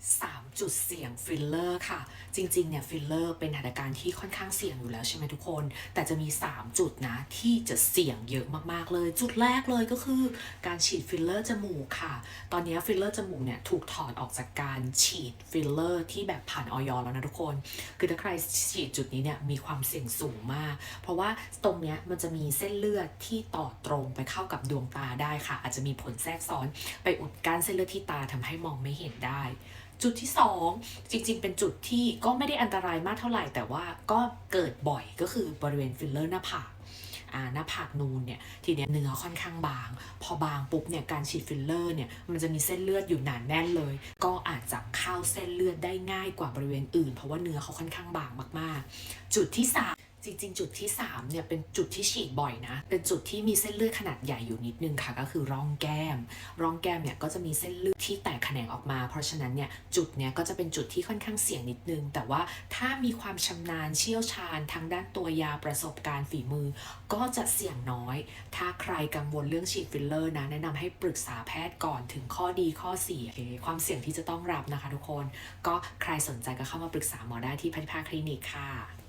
3 จุดเสี่ยงฟิลเลอร์ค่ะ จริง ๆ เนี่ยฟิลเลอร์เป็นหัตถการที่ค่อนข้างเสี่ยงอยู่แล้วใช่ไหมทุกคน แต่จะมี 3 จุดนะ ที่จะเสี่ยงเยอะมาก ๆ เลย จุดแรกเลยก็คือ การฉีดฟิลเลอร์จมูกค่ะ ตอนนี้ฟิลเลอร์จมูกเนี่ยถูกถอดออกจากการฉีดฟิลเลอร์ที่แบบผ่านออยแล้วนะทุกคน คือถ้าใครฉีดจุดนี้เนี่ยมีความเสี่ยงสูงมาก เพราะว่าตรงเนี้ยมันจะมีเส้นเลือดที่ต่อตรงไปเข้ากับดวงตาได้ค่ะ อาจจะมีผลแทรกซ้อน ไปอุดกั้นเส้นเลือดที่ตาทำให้มองไม่เห็นได้ จุดที่ 2จริงๆ เป็นจุดที่ก็ไม่ได้อันตรายมากเท่าไหร่ แต่ว่าก็เกิดบ่อยก็คือบริเวณฟิลเลอร์หน้าผากอ่าหน้าผากนูนเนี่ยทีเนี้ยเนื้อค่อนข้างบาง พอบางปุ๊บเนี่ยการฉีดฟิลเลอร์เนี่ยมันจะมีเส้นเลือดอยู่หนานแน่นเลย ก็อาจจะเข้าเส้นเลือดได้ง่ายกว่าบริเวณอื่น เพราะว่าเนื้อเขาค่อนข้างบางมากๆ จุดที่ 3 จริงๆ จุดที่ 3 เนี่ย เป็นจุดที่ฉีดบ่อยนะ เป็นจุดที่มีเส้นเลือดขนาดใหญ่อยู่นิดนึงค่ะ ก็คือร่องแก้ม ร่องแก้มเนี่ยก็จะมีเส้นเลือดที่แตกแขนงออกมา เพราะฉะนั้นเนี่ยจุดเนี้ยก็จะเป็นจุดที่ค่อนข้างเสี่ยงนิดนึง แต่ว่าถ้ามีความชำนาญเชี่ยวชาญทางด้านตัวยาประสบการณ์ฝีมือ ก็จะเสี่ยงน้อย ถ้าใครกังวลเรื่องฉีดฟิลเลอร์นะแนะนำให้ปรึกษาแพทย์ก่อนถึงข้อดีข้อเสียความเสี่ยงที่จะต้องรับนะคะ ทุกคน ก็ใครสนใจก็เข้ามาปรึกษาหมอได้ที่พัฒนาคลินิกค่ะ